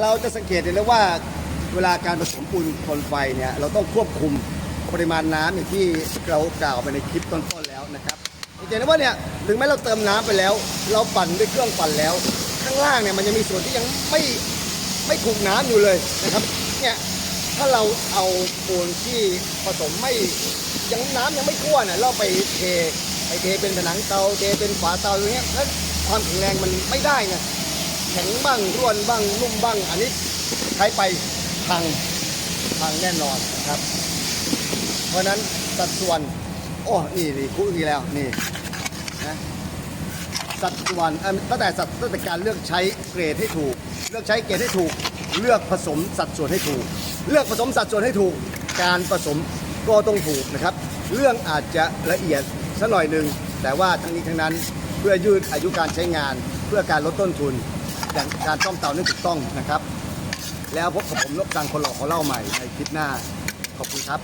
เราจะสังเกตเห็นได้ว่าเวลาการผสมปูนคนไฟเนี่ยเราต้องควบคุมปริมาณน้ำอย่างที่เรากล่าวไปในคลิปต้นๆแล้วนะครับเห็นได้ว่าเนี่ยถึงแม้เราเติมน้ำไปแล้ว เราปั่นด้วยเครื่องปั่นแล้ว ข้างล่างเนี่ยมันยังมีส่วนที่ยังไม่ไม่ถูกน้ำอยู่เลยนะครับเนี่ยถ้าเราเอาปูนที่ผสมไม่ยังน้ำยังไม่ทั่วเนี่ยเราไปเทไปเทเป็นผนังเตาเทเป็นฝาเตาอย่างเงี้ยแล้วความแข็งแรงมันไม่ได้ไง แข็งบ้างร่วนบ้างนุ่มบ้าง อันนี้ใช้ไปพังพังแน่นอนนะครับ เพราะนั้นสัดส่วน โอ้นี่นี่คุยแล้วนี่นะสัดส่วนตั้งแต่สัดตั้งแต่การเลือกใช้เกรดให้ถูก เลือกใช้เกรดให้ถูก เลือกผสมสัดส่วนให้ถูก เลือกผสมสัดส่วนให้ถูก การผสมก็ต้องถูกนะครับ เรื่องอาจจะละเอียดสักหน่อยหนึ่งแต่ว่าทั้งนี้ทั้งนั้นเพื่อยืดอายุการใช้งาน เพื่อการลดต้นทุน การซ่อมเตานี่ถูกต้องนะครับ แล้วพบกับผมนกตังคนหล่อขอเล่าใหม่ในคลิปหน้า ขอบคุณครับ